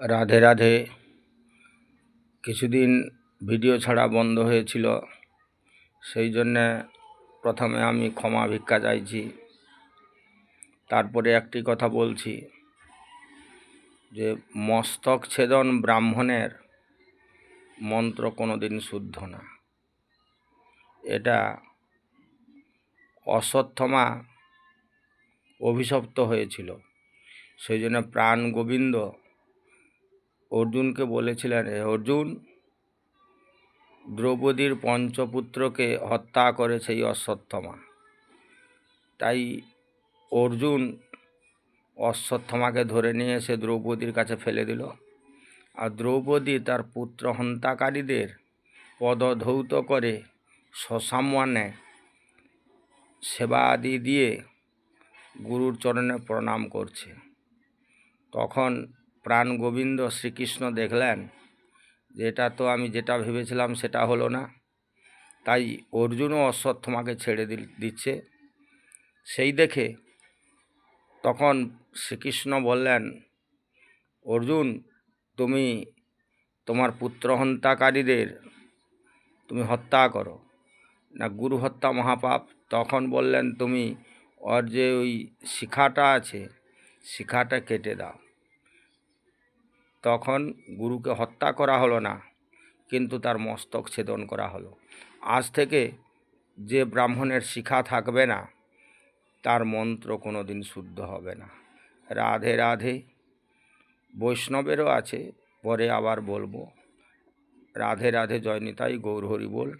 রাধে রাধে। কিছুদিন ভিডিও ছাড়া বন্ধ হয়েছিল, সেই জন্যে প্রথমে আমি ক্ষমা ভিক্ষা চাইছি। তারপরে একটি কথা বলছি যে, মস্তক ছেদন ব্রাহ্মণের মন্ত্র কোনোদিন শুদ্ধ না। এটা অশ্বত্থমা অভিশপ্ত হয়েছিল। সেই জন্য প্রাণ গোবিন্দ অর্জুনকে বলেছিলেন অর্জুন, দ্রৌপদীর পঞ্চপুত্রকে হত্যা করেছে এই অশ্বত্থমা। তাই অর্জুন অশ্বত্থমাকে ধরে নিয়ে এসে দ্রৌপদীর কাছে ফেলে দিল। আর দ্রৌপদী তার পুত্র হন্তাকারীদের পদধৌত করে সসাম্মানে সেবা আদি দিয়ে গুরুর চরণে প্রণাম করছে। তখন প্রাণ গোবিন্দ শ্রীকৃষ্ণ দেখলেন যে এটা তো আমি যেটা ভেবেছিলাম সেটা হলো না। তাই অর্জুনও অশ্বত্থমাকে ছেড়ে দিচ্ছে। সেই দেখে তখন শ্রীকৃষ্ণ বললেন, অর্জুন, তুমি তোমার পুত্র হন্তাকারীদের তুমি হত্যা করো। না, গুরু হত্যা মহাপাপ। তখন বললেন, তুমি ওর যে ওই শিখাটা আছে, শিখাটা কেটে দাও। তখন গুরুকে হত্যা করা হলো না, কিন্তু তার মস্তক ছেদন করা হলো। আজ থেকে যে ব্রাহ্মণের শিখা থাকবে না, তার মন্ত্র কোনো দিন শুদ্ধ হবে না। রাধে রাধে। বৈষ্ণবেরও আছে, পরে আবার বলব। রাধে রাধে জয়নিতাই গৌরহরি গৌর হরি বল।